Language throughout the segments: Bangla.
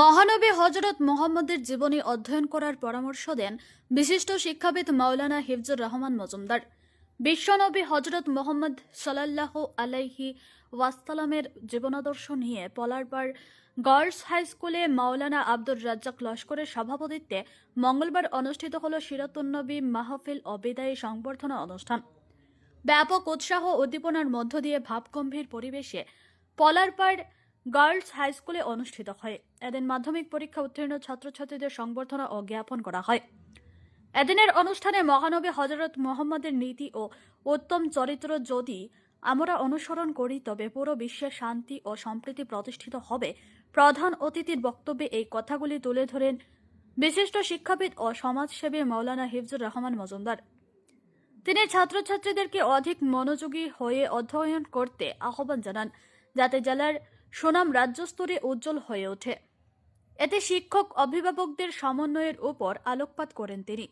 মহানবী হজরত মোহাম্মদের জীবনী অধ্যয়ন করার পরামর্শ দেন বিশিষ্ট শিক্ষাবিদ মাওলানা হিফজুর রহমান মজুমদার। বিশ্বনবী হজরত মোহাম্মদ সাল্লাহ আলাইহি ওয়াসালামের জীবনাদর্শ নিয়ে পলারপাড় গার্লস হাই স্কুলে মাওলানা আব্দুর রাজ্জাক লস্করের সভাপতিত্বে মঙ্গলবার অনুষ্ঠিত হল সিরাতুন্নবী মাহফিল অবিদায়ী সংবর্ধনা অনুষ্ঠান। ব্যাপক উৎসাহ উদ্দীপনার মধ্য দিয়ে ভাবগম্ভীর পরিবেশে পলারপাড় গার্লস হাই স্কুলে অনুষ্ঠিত হয়। এদিন মাধ্যমিক পরীক্ষা উত্তীর্ণ ছাত্রছাত্রীদের সংবর্ধনা ও জ্ঞাপন করা হয়। এদিনের অনুষ্ঠানে মহানবী হজরত মোহাম্মদের নীতি ও উত্তম চরিত্র যদি আমরা অনুসরণ করি, তবে পুরো বিশ্বে শান্তি ও সম্প্রীতি প্রতিষ্ঠিত হবে। প্রধান অতিথির বক্তব্যে এই কথাগুলি তুলে ধরেন বিশিষ্ট শিক্ষাবিদ ও সমাজসেবী মৌলানা হিফজুর রহমান মজুমদার। তিনি ছাত্রছাত্রীদেরকে অধিক মনোযোগী হয়ে অধ্যয়ন করতে আহ্বান জানান। যাতে জেলার সুনাম রাজ্যস্তরে উজ্জ্বল হয়ে ওঠে। এতে শিক্ষক, অভিভাবকদের সমন্বয়ের উপর আলোকপাত করেন তিনি।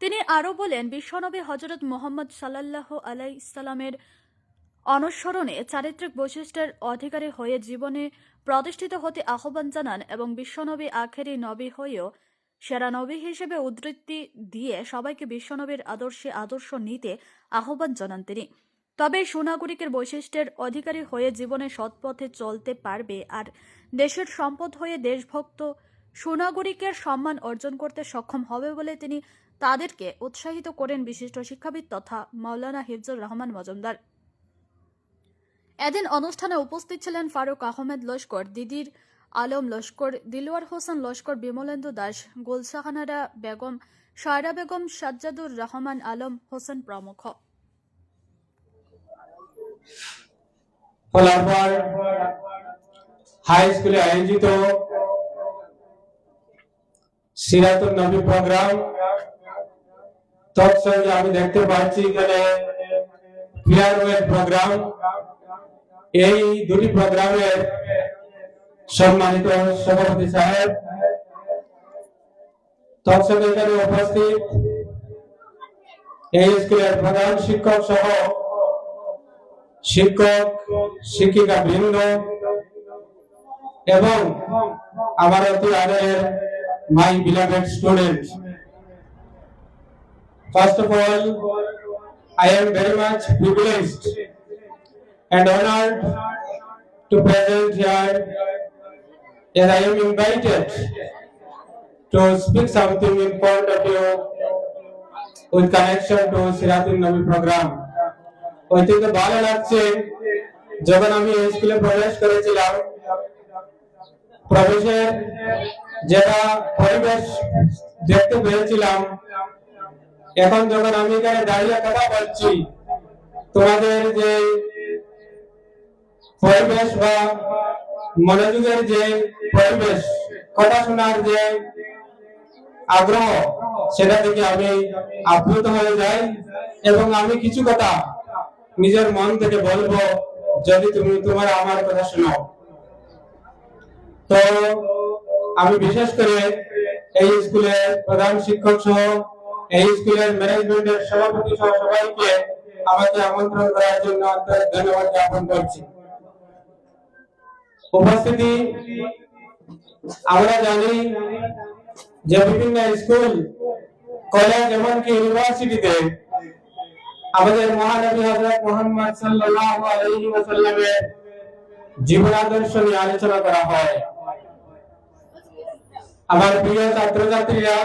তিনি আরও বলেন, বিশ্বনবী হজরত মোহাম্মদ সাল্লাহ আলাই ইসলামের অনুসরণে চারিত্রিক বৈশিষ্ট্যের অধিকারী হয়ে জীবনে প্রতিষ্ঠিত হতে আহ্বান জানান এবং বিশ্বনবী আখেরি নবী হয়েও সেরা নবী হিসেবে উদ্ধৃতি দিয়ে সবাইকে বিশ্বনবীর আদর্শে আদর্শ নিতে আহ্বান জানান তিনি। তবে সুনাগরিকের বৈশিষ্ট্যের অধিকারী হয়ে জীবনে সৎপথে চলতে পারবে আর দেশের সম্পদ হয়ে দেশভক্ত সুনাগরিকের সম্মান অর্জন করতে সক্ষম হবে বলে তিনি তাদেরকে উৎসাহিত করেন বিশিষ্ট শিক্ষাবিদ তথা মাওলানা হিফজুর রহমান মজুমদার। এদিন অনুষ্ঠানে উপস্থিত ছিলেন ফারুক আহমেদ লস্কর, দিদির আলম লস্কর, দিলওয়ার হোসেন লস্কর, বিমলেন্দু দাস, গুলশাহানারা বেগম, সায়রা বেগম, সাজ্জাদুর রহমান আলম হোসেন প্রমুখ। ফলাফল হাই স্কুলে আয়োজিত সিরাতুল নবী প্রোগ্রাম তৎসঙ্গে আমি দেখতে পাচ্ছি এখানে ফেয়ারওয়েল প্রোগ্রাম এই দুটি প্রোগ্রামের সম্মানিত সভাপতি সাহেব। তৎসঙ্গে এখানে উপস্থিত এই স্কুলের প্রধান শিক্ষক সহ শিক্ষক শিক্ষিকা বৃন্দ এবং আমার অতি আদরের my beloved student First of all, I am very much privileged and honored to present here as I am invited to speak something in front of you with connection to Siratul Nabi program. অত্যন্ত ভালো লাগছে যখন আমি স্কুলে প্রবেশ করেছিলাম, প্রবেশের যেটা পরিবেশ দেখতে পেয়েছিলাম, এখন যখন আমি এখানে দাঁড়িয়ে কথা বলছি, তোমাদের যে পরিবেশ বা মনোযোগের যে পরিবেশ, কথা শোনার যে আগ্রহ, সেটা থেকে আমি আপ্লুত হয়ে যাই এবং আমি কিছু কথা নিজের মন থেকে বলব, যদি তুমি তোমার আমার কথা শোনাও তো আমি বিশেষ করে এই স্কুলের প্রধান শিক্ষক সহ, এই স্কুলের ম্যানেজমেন্টের সভাপতি সহ সবাইকে আমাকে আমন্ত্রণ করার জন্য আন্তরিক ধন্যবাদ জ্ঞাপন করছি। উপস্থিতি আমরা জানি যে বিভিন্ন স্কুল, কলেজ, এমনকি ইউনিভার্সিটিতে আমাদের মহানবী হযরত মুহাম্মদ সাল্লাল্লাহু আলাইহি ওয়াসাল্লামের জীবনাদর্শ নিয়ে আলোচনা করা হয়। আমার প্রিয় ছাত্রছাত্রীরা,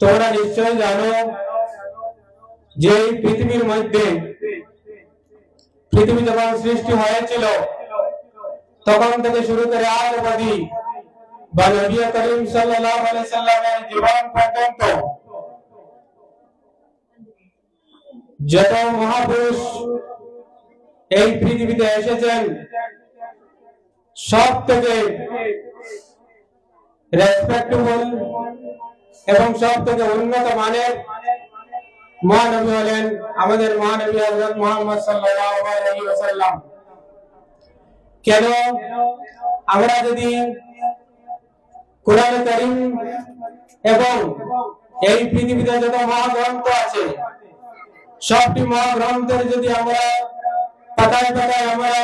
তোমরা নিশ্চয় জানো যে পৃথিবীর মধ্যে পৃথিবী যখন সৃষ্টি হয়েছিল, তখন থেকে শুরু করে আজ অবধি বা নবী করিম সাল্লাল্লাহু আলাইহি সাল্লামের জীবন পর্যন্ত যত মহাপুরুষ এই পৃথিবীতে এসেছেন, সব থেকে রেসপেক্টেবল এবং সব থেকে উন্নত মানের মহানবী হলেন আমাদের মহানবী হযরত মুহাম্মদ ওয়াসাল্লাম। কেন আমরা যদি কোরআন কারীম এবং এই পৃথিবীতে যত মহাগ্রন্থ আছে সবটি মহাগ্রন্থের যদি আমরা পাতায় পাতায় আমরা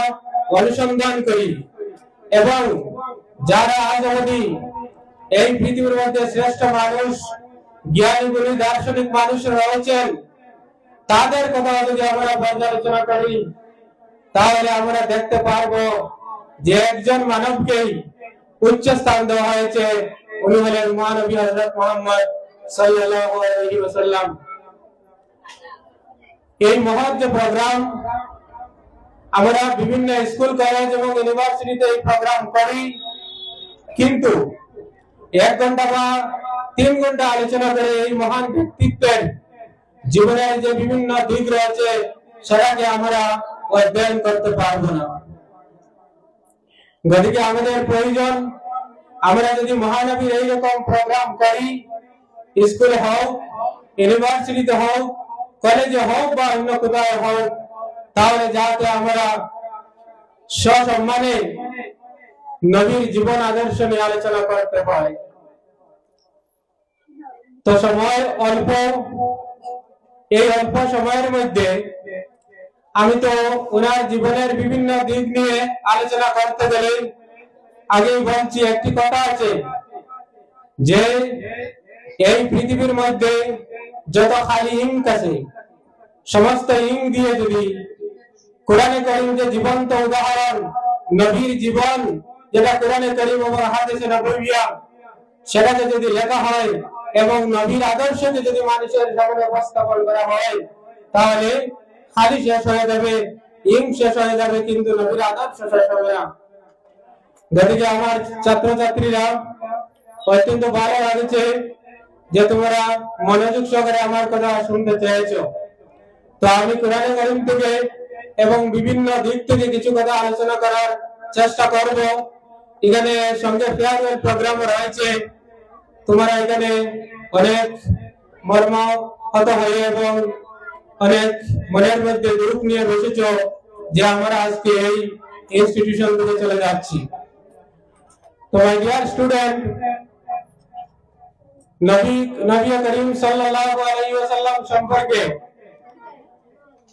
অনুসন্ধান করি, এবং যারা আজ অবধি এই পৃথিবীর মধ্যে শ্রেষ্ঠ মানুষ জ্ঞানী গুণী দার্শনিক মানুষ রয়েছেন, তাদের কথা যদি আমরা পর্যালোচনা করি, তাহলে আমরা দেখতে পারব যে একজন মানবকেই উচ্চ স্থান দেওয়া হয়েছে। উনি হলেন মহানবী হযরত মুহাম্মদ সাল্লাল্লাহু আলাইহি ওয়াসাল্লাম। এই মহৎ যে প্রোগ্রাম আমরা বিভিন্ন স্কুল কলেজ এবং ইউনিভার্সিটিতে এই প্রোগ্রাম করি। কিন্তু এক ঘণ্টা বা তিন ঘণ্টা আলোচনা করে এই মহান ব্যক্তিত্বের জীবনের যে বিভিন্ন দিক রয়েছে, সেটাকে আমরা অধ্যয়ন করতে পারব না। গতিকে আমাদের প্রয়োজন, আমরা যদি মহানবীর এইরকম প্রোগ্রাম করি স্কুলে হোক ইউনিভার্সিটিতে হোক কলেজে হোক বা অন্য কোথাও হোক, তাহলে যাতে আমরা সসম্মানে নবীর জীবন আদর্শ নিয়ে আলোচনা করতে হয়। তো সময় অল্প, এই অল্প সময়ের মধ্যে আমি তো ওনার জীবনের বিভিন্ন দিক নিয়ে আলোচনা করতে গেলে আগেই বলছি, একটি কথা আছে যে এই পৃথিবীর মধ্যে যত খালি ইঙ্ক আছে, সমস্ত ইঙ্ক দিয়ে যদি কোরআনে করিম যে জীবন্ত উদাহরণ, নবীর জীবন যেটা কোরআনে করিম এবং হাদিসে নববিয়া সেটাকে যদি লেখা হয় এবং নবীর আদর্শকে যদি মানুষের সামনে উপস্থাপন করা হয়, তাহলে খালি শেষ হয়ে যাবে ইম শেষ হয়ে যাবে, কিন্তু নবীর আদর্শ শেষ হবে না। গতিকে আমার ছাত্রছাত্রীরা অত্যন্ত ভালো লাগছে। যে তোমরা মনোযোগ সহকারে আমার কথা শুনতে চেয়েছো, তো আমি কোরআনে কারিম থেকে এবং বিভিন্ন দিক থেকে কিছু কথা আলোচনা করার চেষ্টা করব। এখানে সঙ্গে ফেয়ারওয়েল প্রোগ্রাম রয়েছে। তোমরা এখানে অনেক মর্মাহত হয়ে এবং অনেক মনের মধ্যে দুঃখ নিয়ে বসেছ যে আমরা আজকে এই ইনস্টিটিউশন থেকে চলে যাচ্ছি। তো মাই ডিয়ার স্টুডেন্ট নবী নবী করিম সাল্লাল্লাহু আলাইহি ওয়াসাল্লাম সম্পর্কে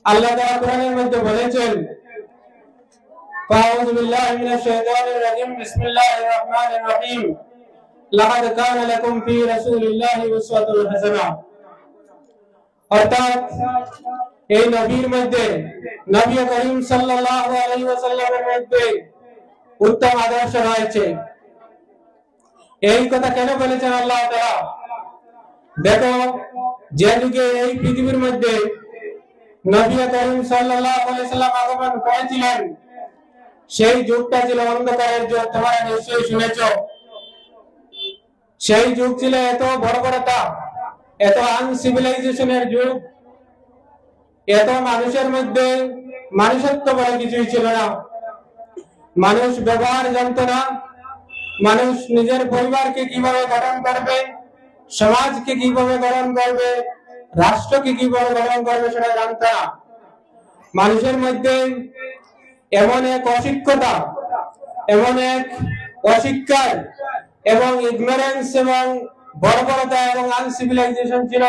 আল্লাহ তাআলা কোরআনের মধ্যে বলেছেন أعوذ بالله من الشيطان الرجيم بسم الله الرحمن الرحيم لقد كان لكم في رسول الله أسوة حسنة অর্থাৎ এই নবীর মধ্যে নবী করিম সাল্লাল্লাহু আলাইহি ওয়াসাল্লামের মধ্যে উত্তম আদর্শ রয়েছে এই কথা কেন বলেছেন আল্লাহ দেখো, যে যুগে এই পৃথিবীর মধ্যে নবী করিম সাল্লাল্লাহু আলাইহি সাল্লাম আগমন করেছিলেন, সেই যুগটা ছিল অন্ধকারের যুগ, তোমরা নিশ্চয়ই শুনেছ। সেই যুগ ছিল এত বর্বরতা এত আনসিভিলাইজেশনের যুগ, এত মানুষের মধ্যে মানুষত্ব বলে কিছুই ছিল না। মানুষ ব্যবহার জানত না মানুষ নিজের পরিবারকে কীভাবে গঠন করবে, সমাজকে কীভাবে গঠন করবে, রাষ্ট্রকে কীভাবে গঠন করবে সেটা জানত মানুষের মধ্যে এমন এক অশিক্ষতা এমন এক অশিক্ষার এবং ইগনোরেন্স এবং বর্বরতা এবং আনসিভিলাইজেশন ছিল,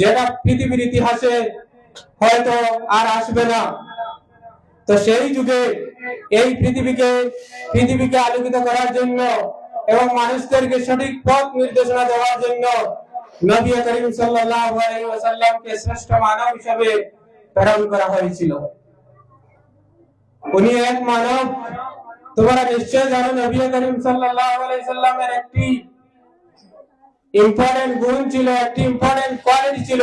যেটা পৃথিবীর ইতিহাসে হয়তো আর আসবে না। তো সেই যুগে এই পৃথিবীকে পৃথিবীকে আলোকিত করার জন্য এবং মানুষদেরকে সঠিক পথ নির্দেশনা দেওয়ার জন্য নবী করিম সাল্লাল্লাহু আলাইহি ওয়াসাল্লামকে শ্রেষ্ঠ মানব হিসেবে প্রেরণ করা হয়েছিল। উনি এক মানব। তোমরা নিশ্চয় জানো নবী করিম সাল্লাল্লাহু আলাইহি সাল্লামের একটি ইম্পর্টেন্ট গুণ ছিল, একটি ইম্পর্টেন্ট কোয়ালিটি ছিল।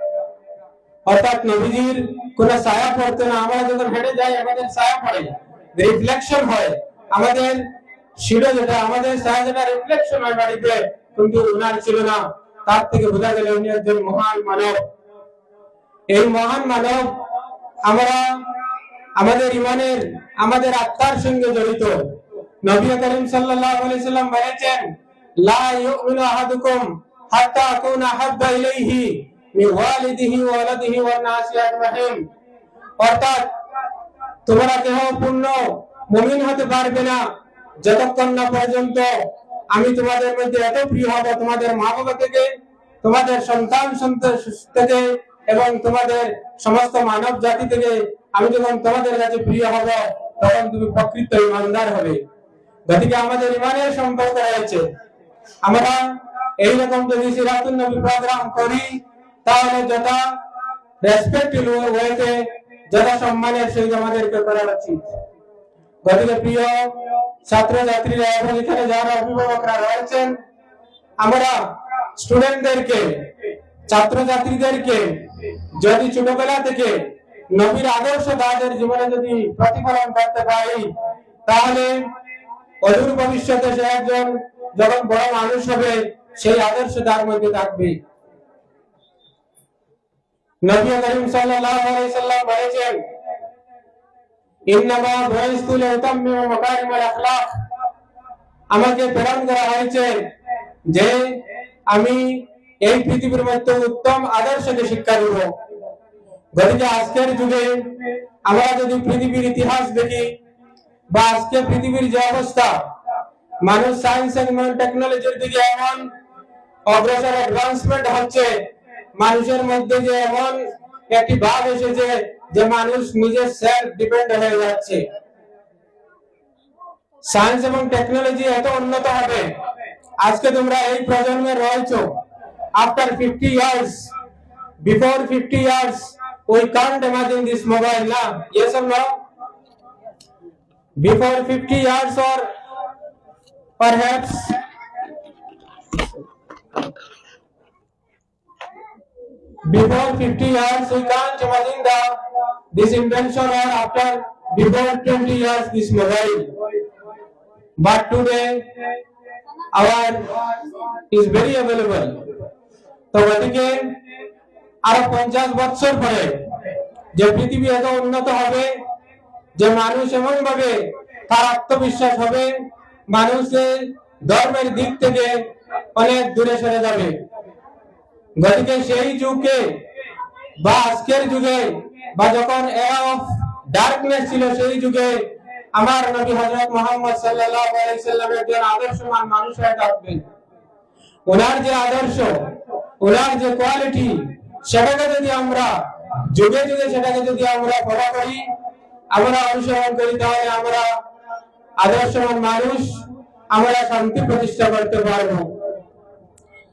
অর্থাৎ নবীজির কোন ছায়া পড়তো না, আমরা যখন হেঁটে যাই, আমাদের ছায়া পড়ে রিফ্লেকশন হয়। আমাদের শিরো যেটা, আমাদের ছায়া যেটা রিফ্লেকশন হয় বাড়িতে, কিন্তু উনার ছিল না। তার থেকে বোঝা গেল উনি একজন মহান মানব। এই মহান মানব আমরা আমাদের ইমানের, আমাদের আত্মার সঙ্গে জড়িত। নবী করিম সাল্লাল্লাহু আলাইহি সাল্লাম বলেছেন, লা ইউমিনু আহাদুকুম হাত্তা আকুনা হাব্বা ইলাইহি। মিন ওয়ালিদিহি নাসি আজমাইন। অর্থাৎ তোমরা পূর্ণ মুমিন হতে পারবে না। যতক্ষণ না পর্যন্ত আমি তোমাদের মধ্যে এত প্রিয় হব, তোমাদের মা বাবা থেকে, তোমাদের সন্তান সন্তান থেকে এবং তোমাদের সমস্ত মানব জাতি থেকে আমি যখন তোমাদের কাছে প্রিয় হব, তখন তুমি প্রকৃত ইমানদার হবে। গতিকে আমাদের ইমানের সম্পর্ক রয়েছে। আমরা এইরকম যদি সিরাতুল নবী প্রোগ্রাম করি তাহলে যথা রেসপেক্ট ওয়েতে যথা সম্মানের সহিত আমাদেরকে করা উচিত। গতিকে প্রিয় ছাত্র ছাত্রীরা এবং এখানে যারা অভিভাবকরা রয়েছেন, আমরা স্টুডেন্টদেরকে ছাত্র ছাত্রীদেরকে যদি ছোটবেলা থেকে নবীর আদর্শ তাদের জীবনে যদি প্রতিফলন করতে পারি, তাহলে অদূর ভবিষ্যতে সে একজন যখন বড় মানুষ হবে, সেই আদর্শ তার মধ্যে থাকবে। নবী করিম সাল্লাল্লাহু আলাইহি সাল্লাম বলেছেন, ইন্নামা বুইস্তু লিউতাম্মিমু মাকারিমাল আখলাক। আমাকে প্রেরণ করা হয়েছে যে আমি এই পৃথিবীর মধ্যে উত্তম আদর্শকে শিক্ষা দেব। গতিকে আজকের যুগে আমরা যদি পৃথিবীর ইতিহাস দেখি বা আজকে পৃথিবীর যে অবস্থা, মানুষ সায়েন্স এবং টেকনোলজির দিকে এমন অগ্রসর অ্যাডভান্সমেন্ট হচ্ছে মানুষের মধ্যে যে এমন একটি ভাব এসেছে যে মানুষ নিজের সেলফ ডিপেন্ড হয়ে যাচ্ছে। সায়েন্স এবং টেকনোলজি এত উন্নত হবে। আজকে তোমরা এই প্রজন্মে রয়েছো। After fifty years before fifty years we can't imagine this mobile না? Yes or no before fifty years or perhaps before 50 years we can't imagine the this invention or after before 20 years this mobile but today our is very available তো গতিকে আরও পঞ্চাশ বছর পরে যে পৃথিবী এত উন্নত হবে যে মানুষ এমন ভাবে তার আত্মবিশ্বাস হবে মানুষের ধর্মের দিক থেকে অনেক দূরে সরে যাবে গতিকে সেই যুগে বা আজকের যুগে বা যখন ডার্কনেস ছিল, সেই যুগে আমার নবী হযরত মুহাম্মদ সাল্লাল্লাহু আলাইহি আদর্শমান মানুষ হয়ে থাকবেন, ওনার যে আদর্শ, ওনার যে কোয়ালিটি সেটাকে যদি আমরা, যুগে যুগে সেটাকে যদি আমরা ফলো করি, আমরা অনুসরণ করি, তাহলে আমরা আদর্শবান মানুষ, আমরা শান্তি প্রতিষ্ঠা করতে পারব।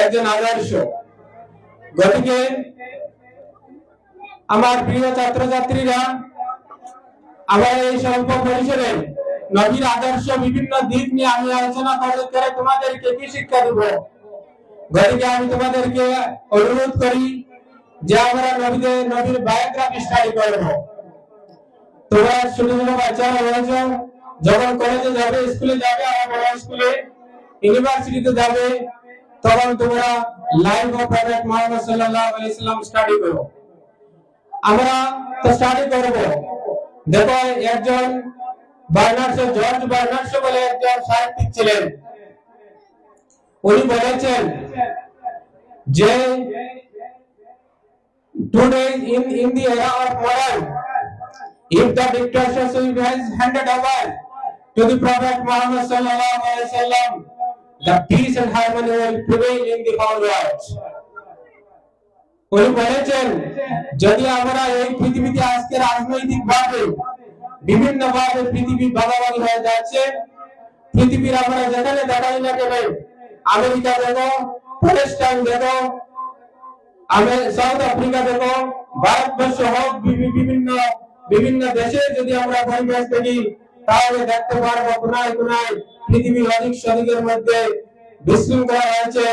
একজন আদর্শ। গতিকে আমার প্রিয় ছাত্রছাত্রীরা, আমার এই স্বল্প পরিসরে নবীর আদর্শ বিভিন্ন দিক নিয়ে আমি আলোচনা করে করে তোমাদেরকে কি শিক্ষা দেব? গতিকে আমি তোমাদেরকে অনুরোধ করি যে আমরা নবীদের, নবীর বায়োগ্রাফি স্টাডি করব। তোমরা ছোট ছোট বাচ্চারা রয়েছে, যখন কলেজে যাবে স্কুলে যাবে আর বড় স্কুলে ইউনিভার্সিটিতে যাবে তখন তোমরা লাইফ অফ প্রফেট মোহাম্মদ সাল্লাল্লাহু আলাইহি সাল্লাম স্টাডি করো। আমরা তো স্টাডি করব। দেখো, একজন বার্নার্ডস জর্জ বার্নার্ডস বলে একজন সাহিত্যিক ছিলেন। উনি বলেছেন যে today in in the era of modern if the dictatorship has handed over to the prophet Mohammad সাল্লাল্লাহু আলাইহি সাল্লাম the peace and harmony will prevail in the whole world. উনি বলেছেন যদি আমরা এই পৃথিবীতে আজকে রাজনৈতিক ভাবে বিভিন্ন ভাবে পৃথিবী ভাগাভাগি হয়ে যাচ্ছে, পৃথিবীর আমরা যেখানে দেখাই না কেন, আমেরিকা দেখো প্যালেস্টাইন দেখো, আমি সাউথ আফ্রিকা দেখো, ভারতবর্ষ হোক বিভিন্ন বিভিন্ন দেশে যদি আমরা পরিবেশ দেখি তাহলে দেখতে পারব কোনায় কোনায় পৃথিবীর অধিক শরিকের মধ্যে বিশৃঙ্খলা রয়েছে,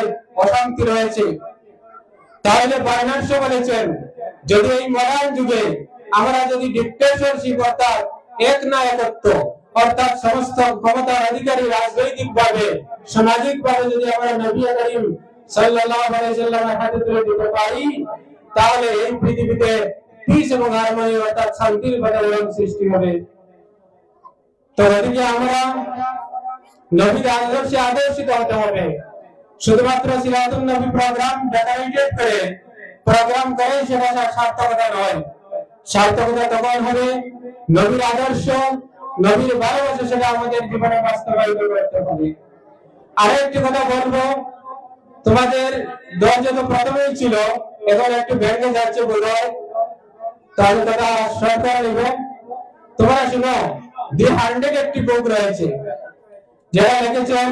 অশান্তি রয়েছে। তাহলে বার্নার্স বলেছেন, যদি এই মডার্ন যুগে আমরা যদি ডিক্টেটরশিপ অর্থাৎ এক না একত্ব অর্থাৎ সমস্ত ক্ষমতার অধিকারী রাজনৈতিক ভাবে সামাজিক ভাবে যদি আমরা নবী করিম সাল্লাল্লাহু আলাইহি সাল্লামের হাতে তুলে দিতে পারি, তাহলে এই পৃথিবীতে পিস এবং হারমোনি অর্থাৎ শান্তির বাতাবরণ সৃষ্টি হবে। তো ওদিকে আমরা নবীর আদর্শে আদর্শিত হতে হবে। শুধুমাত্র সিরাতুল নবী প্রোগ্রাম ডেকারেটেড করে প্রোগ্রাম করে সেটা সার্থকতা নয়। সার্থকতা তখন হবে নবীর আদর্শ, নবীর ভালোবাসা সেটা আমাদের জীবনে বাস্তবায়িত করতে হবে। আরেকটি কথা বলব, তোমাদের দরজা তো প্রথমেই ছিল, এখন একটু ভেঙে যাচ্ছে বোধ হয় তাহলে কথা সরকার নেব তোমরা শুনো দি হান্ড্রেড একটি বুক রয়েছে, যারা লিখেছেন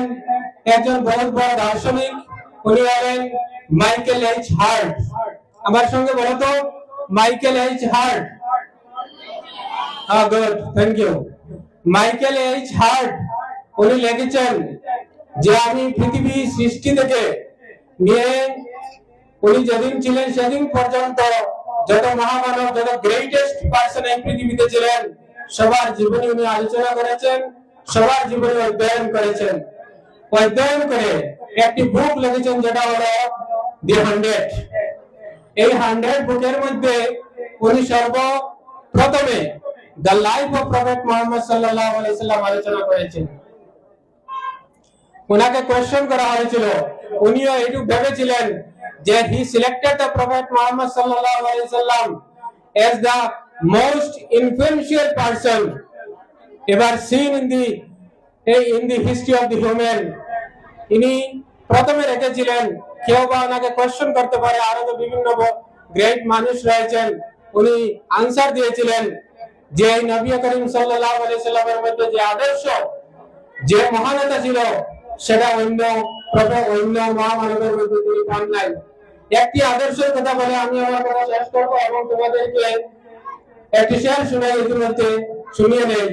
একজন বহুত বড় দার্শনিক, উনি হলেন মাইকেল এইচ হার্ট। আমার সঙ্গে বলো তো, মাইকেল এইচ হার্ট। হ্যাঁ good thank you Michael H Hart, উনি লিখেছেন যে আমি পৃথিবী সৃষ্টি থেকে নিয়ে উনি যেদিন ছিলেন সেদিন পর্যন্ত যত মহামানব, যত গ্রেটেস্ট পার্সন এই পৃথিবীতে ছিলেন সবার জীবনী উনি আলোচনা করেছেন, সবার জীবনী অধ্যয়ন করেছেন। অধ্যয়ন করে একটি বুক লিখেছেন যেটা হলো দি হান্ড্রেড এই হান্ড্রেড বুকের মধ্যে উনি সর্বপ্রথমে the life of prophet Mohammad সাল্লাল্লাহু আলাইহি সাল্লাম আলোচনা করেছেন। ওনাকে কোশ্চেন করা হয়েছিল। উনিও এটুকু ভেবেছিলেন যে he selected the prophet Muhammad সাল্লাল্লাহু আলাইহি সাল্লাম as the most influential person ever seen in the in the history of the human. ইনি প্রথমে রেখেছিলেন, কেউ বা ওনাকে কোশ্চেন করতে পারে, আরও তো বিভিন্ন গ্রেট মানুষ রয়েছেন। উনি আনসার দিয়েছিলেন যে নবী করিম সাল্লাল্লাহু আলাইহি সাল্লামের মধ্যে যে আদর্শ, যে মহানতা ছিল, সেটা অন্য অন্য মহামানবের মধ্যে তিনি পান নাই। একটি আদর্শের কথা বলে আমি আমার কথা শেষ করব এবং তোমাদেরকে একটি শেয়ার শুনে ইতিমধ্যে শুনিয়ে নেই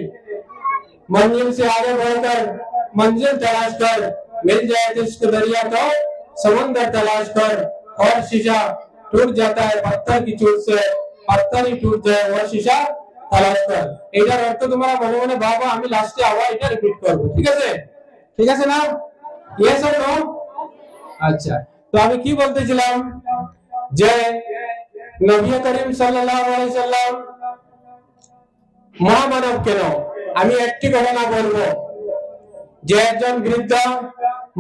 मंजिल से आगे बढ़कर मंजिल तलाश कर मिल जाए जिसक दरिया तो समंदर तलाश कर और शीशा टूट जाता है पत्थर की चोट से पत्थर ही टूट जाए वो शीशा तलाश कर এটার অর্থ তোমরা মনে মনে ভাবো আমি লাস্টে আবার এটা রিপিট করব ঠিক আছে ঠিক আছে না ইয়েস অর নো আচ্ছা তো আমি কি বলতেছিলাম যে নবী করিম সাল্লাল্লাহু আলাইহি সাল্লাম মহামানব কেন? আমি একটি ঘটনা বলব। যে একজন বৃদ্ধ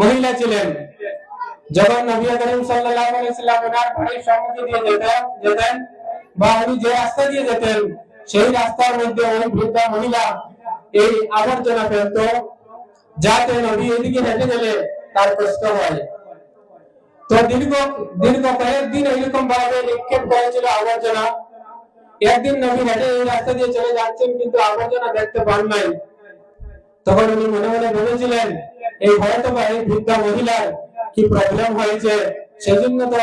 মহিলা ছিলেন, যখন নবী করিম ওনার সম্মুখে দিয়ে যেতেন যেতেন বা উনি যে রাস্তা দিয়ে যেতেন, সেই রাস্তার মধ্যে ওই বৃদ্ধ মহিলা এই আবর্জনা ফেলত, যাতে নবী এদিকে হেঁটে গেলে তার কষ্ট হয়। তো দীর্ঘ দীর্ঘ কয়েকদিন এইরকম ভাবে নিক্ষেপ করেছিল আবর্জনা। একদিন নবী হেঁটে এই রাস্তা দিয়ে চলে যাচ্ছেন, কিন্তু আবর্জনা দেখতে পান নাই। তখন উনি মনে মনে ভেবেছিলেন, এই হয়তো বা এই বৃদ্ধা মহিলার কি প্রবলেম হয়েছে? সেজন্য তো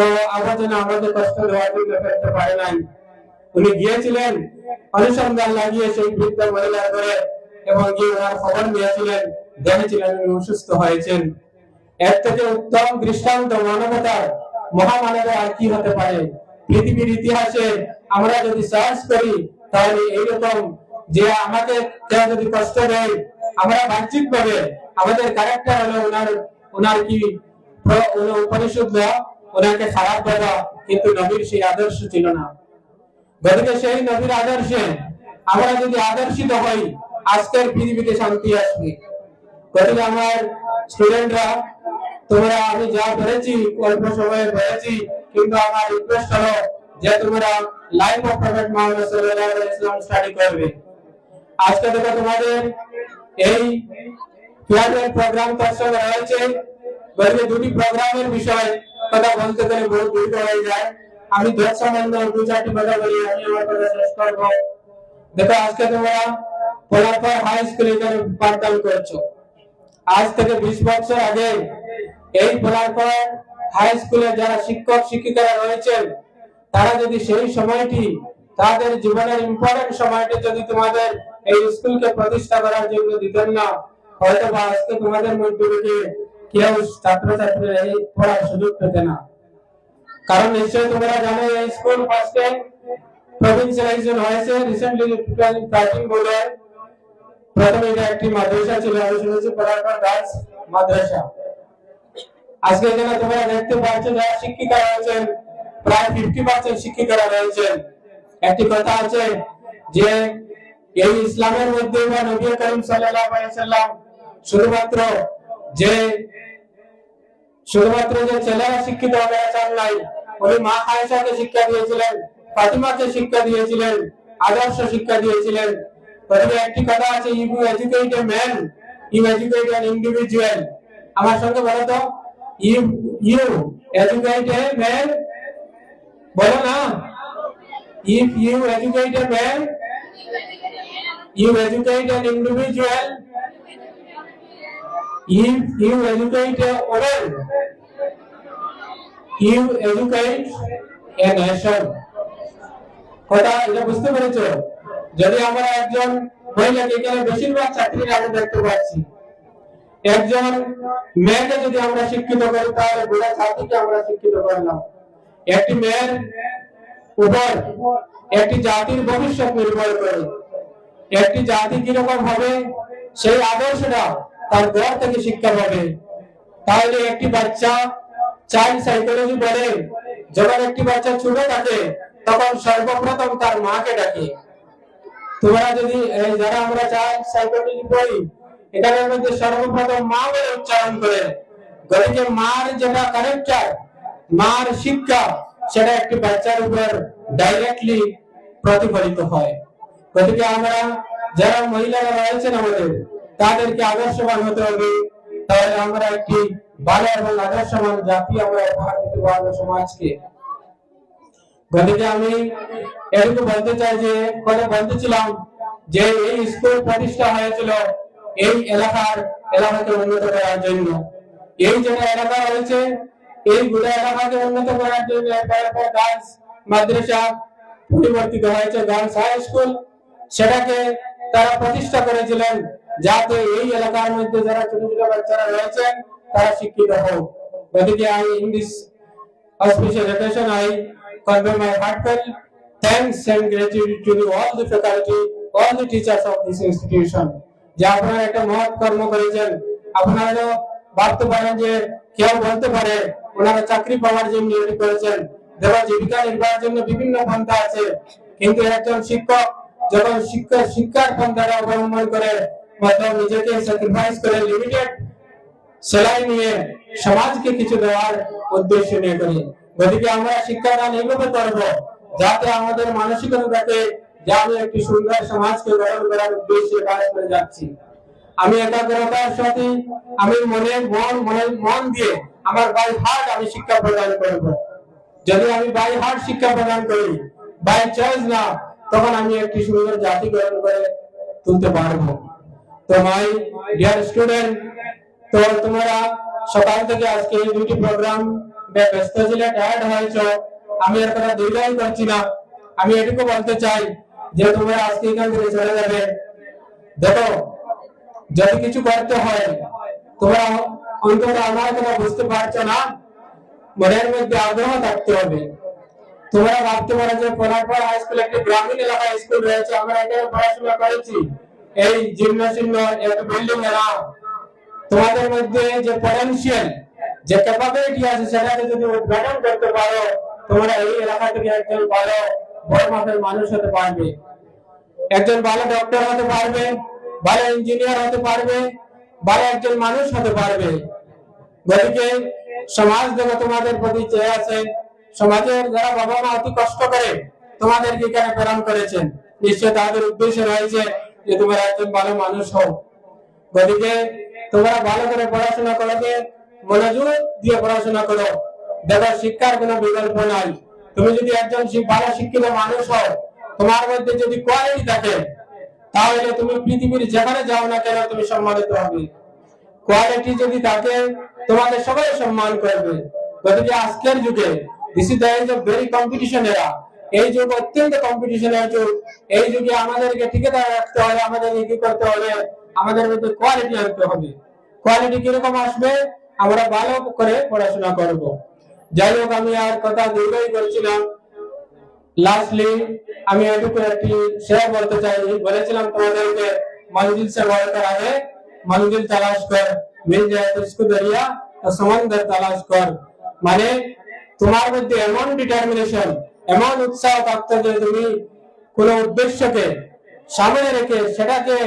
ও আবর্জনা আমাদের কষ্ট দেওয়ার জন্য ফেলতে পারে নাই। উনি গিয়েছিলেন, অনুসন্ধান লাগিয়ে সেই বৃদ্ধ মহিলার ঘরে এবং গিয়ে ওনার খবর নিয়েছিলেন, দেখেছিলেন উনি অসুস্থ হয়েছেন। এর থেকে উত্তম দৃষ্টান্ত মানবতার মহামানবের আর কি হতে পারে? পৃথিবীর ইতিহাসে আমরা যদি সার্চ করি, তাহলে এইরকম যে আমাকে কেউ যদি কষ্ট দেয়, আমরা বাহ্যিক ভাবে আমাদের ক্যারেক্টার হলো ওনার ওনার কি উপনিষদ ওনাকে খারাপ ভাবা, কিন্তু নবীর সেই আদর্শ ছিল না। গতিকে সেই নবীর আদর্শে আমরা যদি আদর্শিত হই, আজকের পৃথিবীতে শান্তি আসবে। গতিকে আমার স্টুডেন্টরা তোমরা আমি যা পেরেছি অল্প সময়ে পেরেছি কিন্তু আমার রিকোয়েস্ট হলো যে তোমরা লাইফ অফ প্রফেট মুহাম্মদ সাল্লাল্লাহু আলাইহি ওয়াসাল্লাম স্টাডি করবে। আজকে থেকে তোমাদের এই ফেয়ারওয়েল প্রোগ্রাম তার রয়েছে। বলবে দুটি প্রোগ্রামের বিষয় কথা বলতে গেলে বহুত দীর্ঘ হয়ে যায়। আমি দশ সামান্য দু চারটি কথা বলি, আমি আমার কথা শেষ করব। দেখো, আজকে তোমরা পোলারপুর হাই স্কুলে পাঠদান করছ। আজ থেকে বিশ বছর আগে এই পোলারপুর হাই স্কুলে যারা শিক্ষক, শিক্ষিকারা রয়েছেন তারা যদি সেই সময়টি তাদের জীবনের ইম্পর্টেন্ট সময়টি যদি তোমাদের এই স্কুলকে প্রতিষ্ঠা করার জন্য দিতেন না হয়তো বা আজকে তোমাদের মধ্যে থেকে কেউ ছাত্রছাত্রীরা এই পড়ার সুযোগ পেতে না। কারণ নিশ্চয়ই তোমরা জানো এই স্কুল ফার্স্টে প্রভিন্সিয়ালাইজেশন হয়েছে রিসেন্টলি প্রথমে এটা একটি মাদ্রাসা ছিল, আমি শুনেছি পড়ার গার্লস মাদ্রাসা। আজকে এখানে তোমরা দেখতে পাচ্ছ যারা শিক্ষিকা রয়েছেন প্রায় ফিফটি পার্সেন্ট শিক্ষিকারা রয়েছেন। একটি কথা আছে যে, এই ইসলামের মধ্যে বা নবী করিম সাল্লাম শুধুমাত্র যে শুধুমাত্র যে ছেলেরা শিক্ষিত হবে চান নাই। উনি মা আয়েশাকে শিক্ষা দিয়েছিলেন, ফাতিমাকে শিক্ষা দিয়েছিলেন, আদর্শ শিক্ষা দিয়েছিলেন। একটি কথা আছে আমার সঙ্গে বলো তো ইউ ইউ ম্যান বলো না। If you educate a man you educate an individual if you educate a woman, you educate a. কথা এটা বুঝতে পেরেছ? যদি আমরা একজন মহিলাকে এখানে বেশিরভাগ চাকরির আমি দেখতে পাচ্ছি একজন মেয়েকে যদি আমরা শিক্ষিত করি তাহলে গোটা জাতিকে আমরা শিক্ষিত করলাম। একটি মেয়ের উপর একটি জাতির ভবিষ্যৎ নির্ভর করে। একটি জাতি কীরকম হবে, সেই আদর্শটা তার ঘর থেকে শিক্ষা পাবে। তাহলে একটি বাচ্চা চাইল্ড সাইকোলজি বলে যখন একটি বাচ্চা ছোট থাকে, তখন সর্বপ্রথম তার মাকে ডাকে। তোমরা যদি যারা আমরা চাইল্ড সাইকোলজি পড়ি এখানের মধ্যে সর্বপ্রথম মা বলে উচ্চারণ করে। গরিকে মার যেটা ক্যারেক্টার মার শিক্ষা সেটা একটি বাচ্চার উপর ডাইরেক্টলি প্রতিফলিত হয়। গতিকে আমরা যারা মহিলারা রয়েছেন আমাদের, তাদেরকে আদর্শবান হতে হবে। তাহলে আমরা একটি ভালো এবং আদর্শবান জাতি আমরা উপহার দিতে পারব সমাজকে। গতিকে আমি এটুকু বলতে চাই যে কথা বলতেছিলাম যে এই স্কুল প্রতিষ্ঠা হয়েছিল এই এলাকার, এলাকাকে উন্নত করার জন্য। এই যেটা এলাকা রয়েছে এই গোটা এলাকাকে উন্নত করার জন্য গার্লস মাদ্রাসা পরিবর্তিত হয়েছে গার্লস হাই স্কুল সেটাকে তারা প্রতিষ্ঠা করেছিলেন যাতে এই এলাকার মধ্যে যারা ছোট ছোট বাচ্চারা রয়েছেন তারা শিক্ষিত হোক গতিকে আমি in this auspicious occasion I convey my heartfelt thanks and gratitude to all the faculty, all the teachers of this institution. যে আপনারা একটা মহৎ কর্ম করেছেন আপনারা ভাবতে পারেন যে কেউ বলতে পারে, ওনারা চাকরি পাওয়ার জন্য এটি করেছেন, দেওয়া জীবিকা নির্বাহের জন্য বিভিন্ন পন্থা আছে। কিন্তু একজন শিক্ষক যখন শিক্ষা, শিক্ষার পন্থাটা অবলম্বন করে মতলব নিজেকে স্যাক্রিফাইস করে লিমিটেড সেলাই নিয়ে সমাজকে কিছু দেওয়ার উদ্দেশ্য নিয়ে করি। গতিকে আমরা শিক্ষাদান এইভাবে করব যাতে আমাদের যে আমি একটি সুন্দর সমাজকে গঠন করার উদ্দেশ্যে কাজ করে যাচ্ছি। আমি একাগ্রতার সাথে, আমি মনে মন মনে মন দিয়ে আমার বাই হার্ট আমি শিক্ষা প্রদান করব। যদি আমি বাই হার্ট শিক্ষা প্রদান করি বাই চয়েস না, তখন আমি একটি সুন্দর জাতি গঠন করে তুলতে পারব। তো মাই ডিয়ার স্টুডেন্ট তো তোমরা সকাল থেকে আজকে এই দুটি প্রোগ্রাম ব্যস্ত ছিলে টায়ার্ড হয়েছো। আমি এর কথা দীর্ঘায়ী করছি না। আমি এটুকু বলতে চাই যে তোমরা আজকে এখান থেকে চলে যাবে। দেখো যদি কিছু করতে হয়, তোমরা অন্তত আমার কথা বুঝতে পারছ না? মনের মধ্যে আগ্রহ থাকতে হবে। তোমরা ভাবতে পারো যে পরারপর হাই স্কুল একটি গ্রামীণ এলাকায় স্কুল রয়েছে, আমরা এখানে পড়াশোনা করেছি। এই জীর্ণ শীর্ণ বিল্ডিং এরা তোমাদের মধ্যে যে পটেনশিয়াল যে ক্যাপাবিলিটি আছে, সেটাকে যদি উদ্ঘাটন করতে পারো, তোমরা এই এলাকা থেকে একজন ভালো, বড় মাপের মানুষ হতে পারবে। একজন ভালো ডক্টর হতে পারবে। ভালো ইঞ্জিনিয়ার হতে পারবে ভালো একজন মানুষ হতে পারবে। গতিকে সমাজ দেখো তোমাদের প্রতি চেয়ে আছে। সমাজের যারা বাবা মা অতি কষ্ট করে, তোমাদেরকে এখানে প্রেরণ করেছেন। নিশ্চয় তাদের উদ্দেশ্য রয়েছে যে তোমরা একজন ভালো মানুষ হও। গতিকে তোমরা ভালো করে পড়াশোনা করবে মনোযোগ দিয়ে পড়াশোনা করো। দেখো, শিক্ষার কোনো বিকল্প নাই। তুমি যদি একজন ভালো শিক্ষিত মানুষ হও, তোমার মধ্যে যদি কোয়ালিটি থাকে তাহলে তুমি পৃথিবীর যেখানে যাও না কেন তুমি সম্মানিত হবে? কোয়ালিটি যদি থাকে তোমাকে সবাই সম্মান করবে। আজকের যুগে this is the very competition era এই যুগ অত্যন্ত যুগ। এই যুগে আমাদেরকে ঠিকাদার রাখতে আমাদের কি করতে আমাদের মধ্যে কোয়ালিটি আনতে হবে। কোয়ালিটি কীরকম আসবে? আমরা ভালো করে পড়াশোনা করব। যাই হোক, আমি আর কথা দীর্ঘই করছিলাম লাস্টলি আমি এটুকু একটি শেয়ার বলতে চাই বলেছিলাম তোমাদেরকে मंजिल से बढ़कर आगे मंजिल तलाश कर मिल जाए तो इसको दरिया तो समंदर तलाश कर মানে তোমার মধ্যে এমন ডিটারমিনেশন এমন উৎসাহ থাকতে যে তুমি কোন উদ্দেশ্যকে সামনে রেখে সেটাকে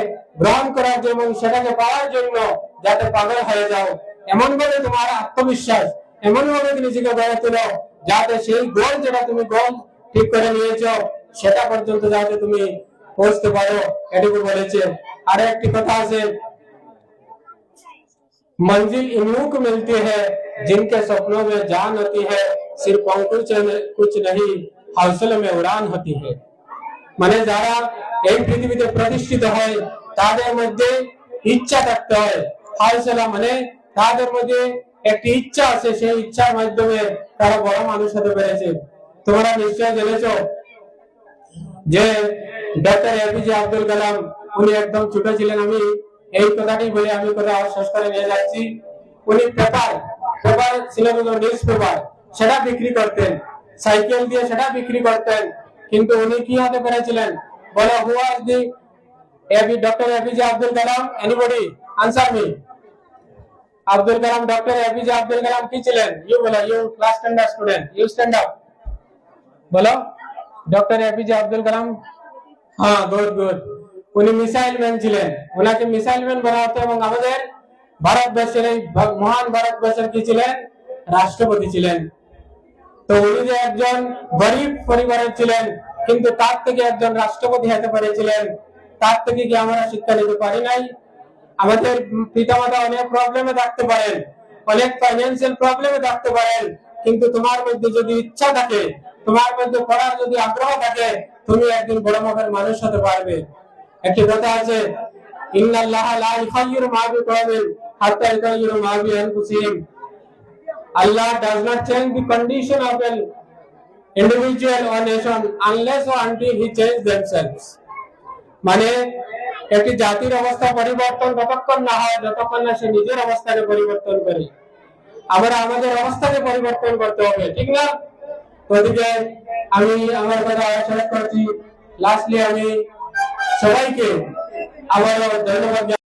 গ্রহণ করার জন্য এবং সেটাকে পাওয়ার জন্য যাতে পাগল হয়ে যাও এমন ভাবে তোমার আত্মবিশ্বাস এমন ভাবে নিজেকে গড়ে তোলো যাতে সেই গোল যেটা তুমি গোল ঠিক করে নিয়েছ সেটা পর্যন্ত যাতে তুমি পৌঁছতে পারো এটুকু বলেছে আর একটি কথা আছে मंजिल इन्हीं को मिलती है जिनके सपनों में जान होती है सिर्फ पंकुच कुछ नहीं हौसले में उड़ान होती है মানে যারা এই পৃথিবীতে প্রতিষ্ঠিত হয় তাদের মধ্যে ইচ্ছা থাকতে হয় হাউসলা মানে তাদের মধ্যে একটি ইচ্ছা আছে সেই ইচ্ছার মাধ্যমে তারা বড় মানুষ হতে পেরেছে তোমরা নিশ্চয় জেনেছ যে ডক্টর এপিজে আব্দুল কালাম, উনি একদম ছোট ছিলেন আমি, এই কথাটি বলে আমি কথা শেষ করে নিয়ে যাচ্ছি। উনি পেপার পেপার ছিল নিউজ পেপার, সেটা বিক্রি করতেন। সাইকেল দিয়ে সেটা বিক্রি করতেন। কিন্তু উনি কি হতে পেরেছিলেন? বলে who are the AB doctor APJ Abdul Kalam? Anybody answer me Abdul Kalam doctor APJ Abdul Kalam কি ছিলেন? ইউ বলো you class standard student you stand up বলো ডক্টর এপিজে আব্দুল কালাম হ্যাঁ গুড গুড উনি মিসাইল ম্যান ছিলেন। ওনাকে মিসাইল ম্যান বলা হতো এবং আমাদের ভারতবর্ষের এই মহান ভারতবর্ষের কি ছিলেন? রাষ্ট্রপতি ছিলেন। তো উনি যে একজন গরিব পরিবারের ছিলেন, কিন্তু তার থেকে একজন রাষ্ট্রপতি হতে পেরেছিলেন, তার থেকে কি আমরা শিক্ষা নিতে পারি নাই? আমাদের পিতামাতা অনেক প্রবলেমে থাকতে পারেন, অনেক ফাইন্যান্সিয়াল প্রবলেমে থাকতে পারেন, কিন্তু তোমার মধ্যে যদি ইচ্ছা থাকে তোমার মধ্যে পড়ার যদি আগ্রহ থাকে, তুমি একদিন বড় মাপের মানুষ হতে পারবে। একটি কথা আছে, ইন্নাল্লাহ লা মা মা does not change the condition of an individual or nation unless or until he change themselves. মানে একটি জাতির অবস্থা পরিবর্তন ততক্ষণ না হয়, যতক্ষণ না সে নিজের অবস্থাকে পরিবর্তন করে। আমরা আমাদের অবস্থাকে পরিবর্তন করতে হবে, ঠিক না? ওদিকে আমি আমার কথা শেষ করছি লাস্টলি আমি সবাইকে আবারও ধন্যবাদ জানাই।